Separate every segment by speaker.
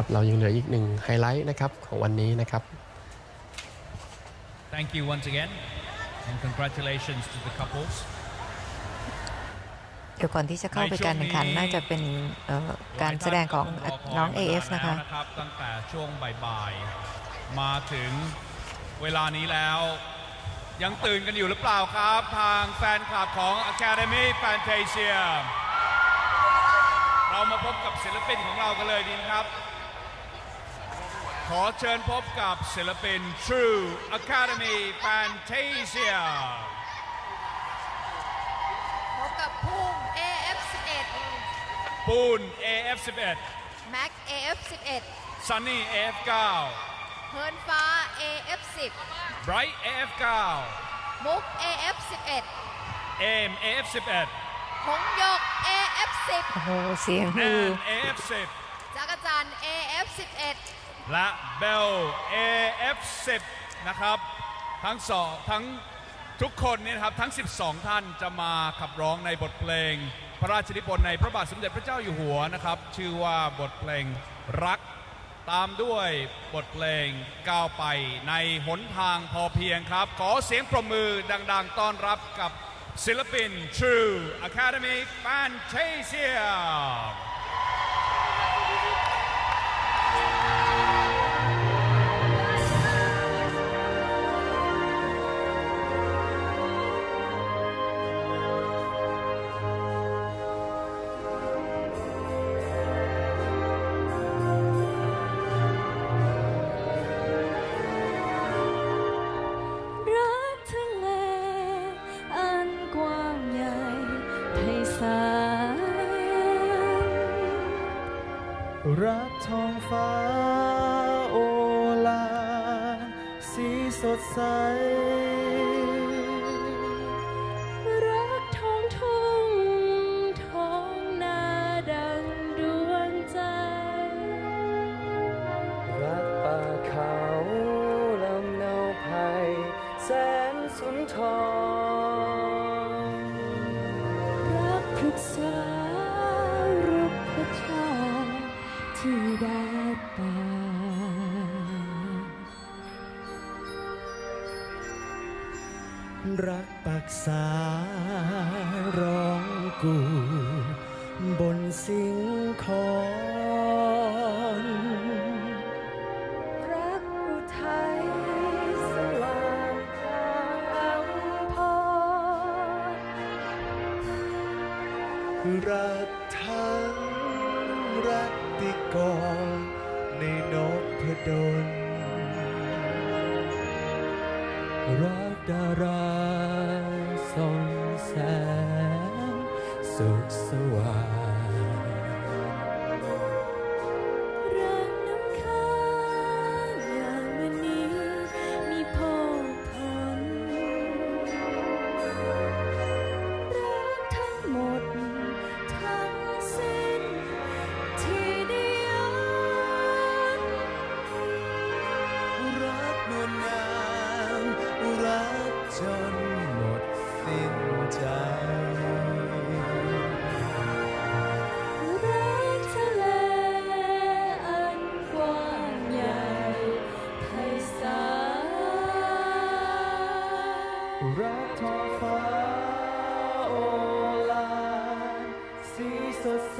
Speaker 1: ครับเรายังเหลืออีกหนึ่งไฮไลท์นะครับของวันนี้นะครับ
Speaker 2: Thank you once again, and congratulations to the couples.
Speaker 3: เดี๋ยวก่อนที่จะเข้าไปการแข่งขันน่าจะเป็นเอ่อการแสดงของน้อง AF นะคะ
Speaker 2: แล้วนะครับตั้งแต่ช่วงบ่ายๆมาถึงเวลานี้แล้ว ยังตื่นกันอยู่หรือเปล่าครับ ทางแฟนคลับของ Academy Fantasia เรามาพบกับศิลปินของเรากันเลยดีนะครับ ขอเชิญพบกับศิลปิน True Academy Fantasia
Speaker 4: พบกับภูมิ AF11
Speaker 2: ปูน AF11
Speaker 4: แม็ก AF11
Speaker 2: Sunny AF9
Speaker 4: เฮิร์นฟ้า AF10
Speaker 2: Bright AF9
Speaker 4: มุก AF11
Speaker 2: Aim AF11
Speaker 4: หงหยก AF10
Speaker 3: โอ้โหเสียงฮือ
Speaker 2: and AF10
Speaker 4: จักรจันทร์ AF11
Speaker 2: และ Bell AF10 นะครับทั้งสองทั้งทุกคนเนี่ยนะครับทั้ง 12 ท่านจะมาขับร้องในบทเพลง พระราชนิพนธ์ในพระบาทสมเด็จพระเจ้าอยู่หัวนะครับ ชื่อว่าบทเพลงรักตามด้วยบทเพลงก้าวไปในหนทางพอเพียงครับ ขอเสียงปรบมือดังๆ ต้อนรับกับศิลปิน True Academy Fantasia
Speaker 5: รักท้อง
Speaker 6: ฟ้าโอลา สีสดใส ป่า รั
Speaker 5: กปั
Speaker 6: กษาร้องกู บนสิงคอน
Speaker 5: รักอุทัยสว่างกลางอัมพร
Speaker 6: รักทั้งรักติกร ในนพดลรักดาราส่องแสงสุขสว่าง
Speaker 5: สีส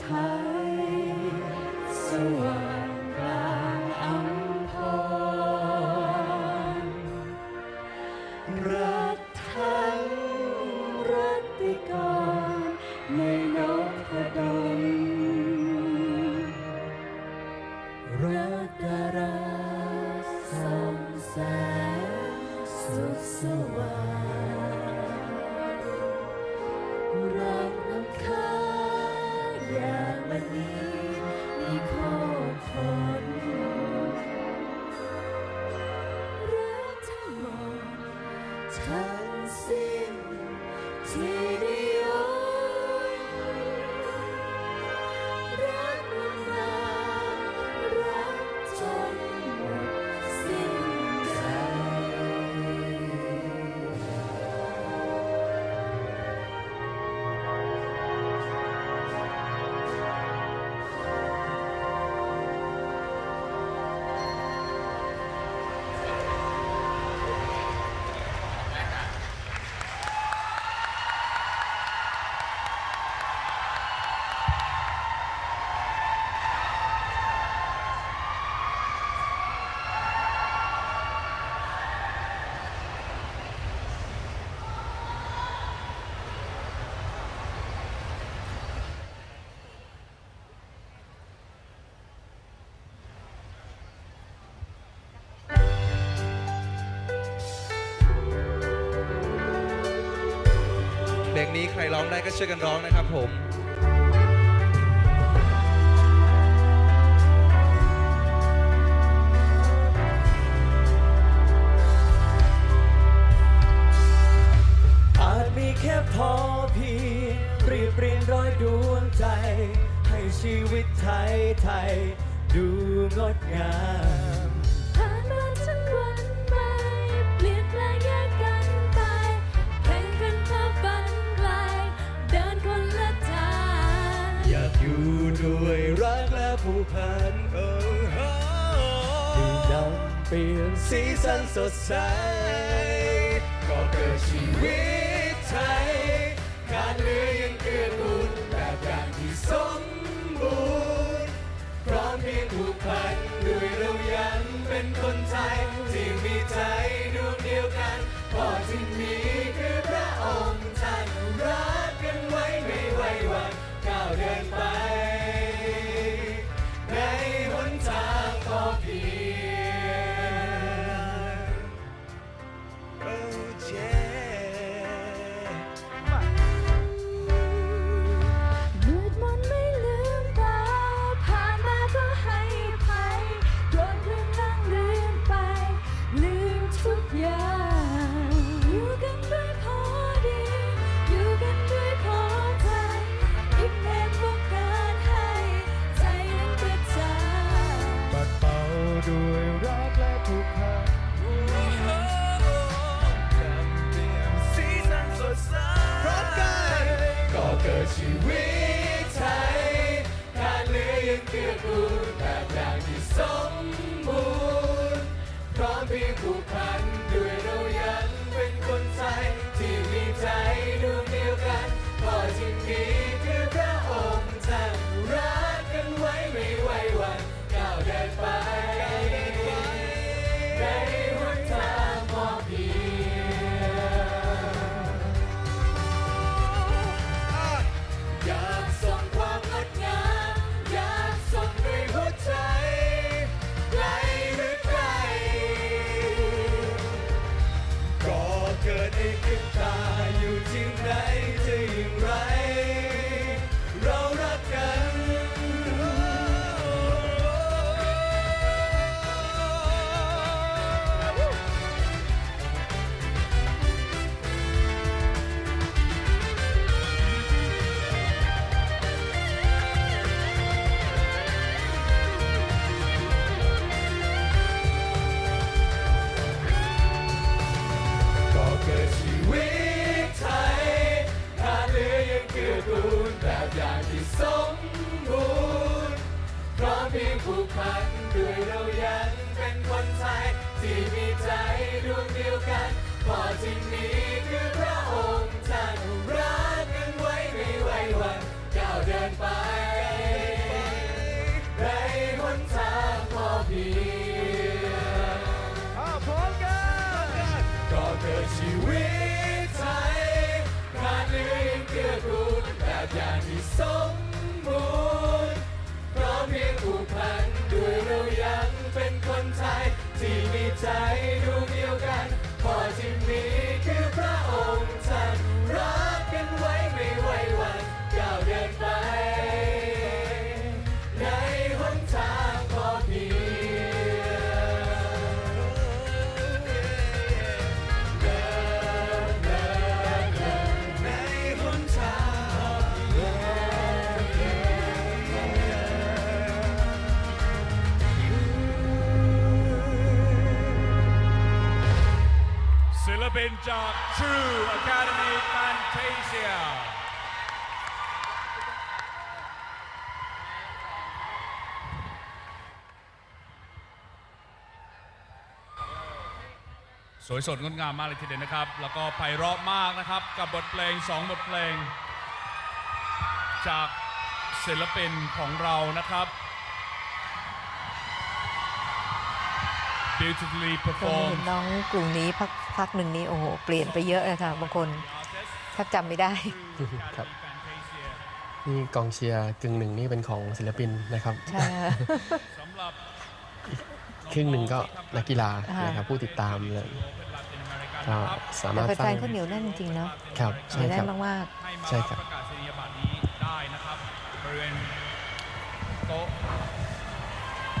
Speaker 5: ไทย
Speaker 6: ส
Speaker 5: ว่าง
Speaker 6: กลา
Speaker 5: งอำ
Speaker 6: พรรัฐไทยรติกรในนพดลรักดาราสอง
Speaker 5: แสงสุดสว่าง
Speaker 7: พลงนี้ใครร้องได้ก็ช่วยกันร้องนะครับผม
Speaker 5: ปลี่ยน
Speaker 6: สีสันสดใส ก็เกิดชีวิตไทยขาดเหลือยังเกื้ เพียงผูกพันด้วยเรา Verzeihung.
Speaker 2: ศิลปินจาก True Academy Fantasia สวยสดงดงามมากเลยทีเดียวนะครับ แล้วก็ไพเราะมากนะครับ กับบทเพลง 2 บทเพลง จากศิลปินของเรานะครับ beautifully
Speaker 3: เคยเห็น
Speaker 2: performed
Speaker 3: น้องกลุ่มนี้พักพักหนึ่งนี้โอ้โหเปลี่ยนไปเยอะเลยค่ะบางคนแทบจำไม่ได้
Speaker 1: ครับ นี่กองเชียร์กึ่งหนึ่งนี่เป็นของศิลปินนะครับ
Speaker 3: ใช่ค่ะ
Speaker 2: สำหรับ
Speaker 1: ครึ่งหนึ่งก็นักกีฬา
Speaker 3: อ่าน
Speaker 1: นะครับผู้ติดตามเลยก็สา
Speaker 3: แต่
Speaker 1: มารถ
Speaker 3: แฟ
Speaker 1: สร้านง
Speaker 3: ๆเขาเหนียวแน่นจริงๆเนาะ
Speaker 1: ครับ
Speaker 3: เห
Speaker 1: ใช่
Speaker 3: นียวแน่
Speaker 1: ครับ
Speaker 3: นมาก
Speaker 2: ให้มา
Speaker 1: ใช่ครับ
Speaker 2: ประกาศนียบัตรนี้ได้นะครับบริเวณโต๊ะ